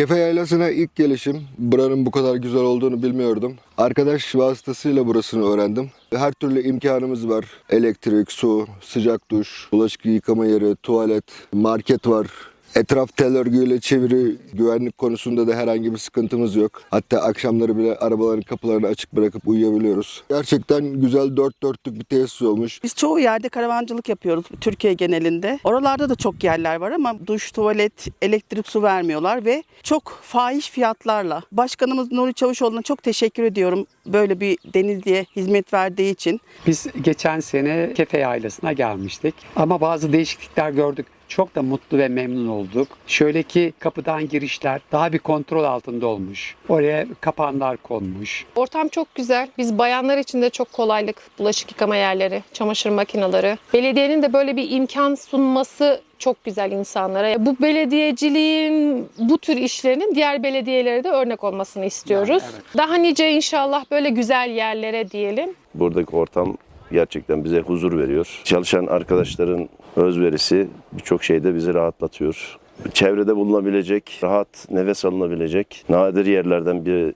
Kefe Yaylası'na ilk gelişim. Buranın bu kadar güzel olduğunu bilmiyordum. Arkadaş vasıtasıyla burasını öğrendim. Her türlü imkanımız var. Elektrik, su, sıcak duş, bulaşık yıkama yeri, tuvalet, market var. Etraf tel örgüyle çeviri güvenlik konusunda da herhangi bir sıkıntımız yok. Hatta akşamları bile arabaların kapılarını açık bırakıp uyuyabiliyoruz. Gerçekten güzel dört dörtlük bir tesis olmuş. Biz çoğu yerde karavancılık yapıyoruz Türkiye genelinde. Oralarda da çok yerler var ama duş, tuvalet, elektrik, su vermiyorlar ve çok fahiş fiyatlarla. Başkanımız Nuri Çavuşoğlu'na çok teşekkür ediyorum böyle bir Denizli'ye hizmet verdiği için. Biz geçen sene Kefe Yaylası'na gelmiştik ama bazı değişiklikler gördük. Çok da mutlu ve memnun olduk. Şöyle ki kapıdan girişler daha bir kontrol altında olmuş. Oraya kapanlar konmuş. Ortam çok güzel. Biz bayanlar için de çok kolaylık. Bulaşık yıkama yerleri, çamaşır makineleri. Belediyenin de böyle bir imkan sunması çok güzel insanlara. Bu belediyeciliğin bu tür işlerinin diğer belediyelere de örnek olmasını istiyoruz. Yani evet. Daha nice inşallah böyle güzel yerlere diyelim. Buradaki ortam gerçekten bize huzur veriyor. Çalışan arkadaşların özverisi birçok şeyde bizi rahatlatıyor. Çevrede bulunabilecek, rahat nefes alınabilecek nadir yerlerden bir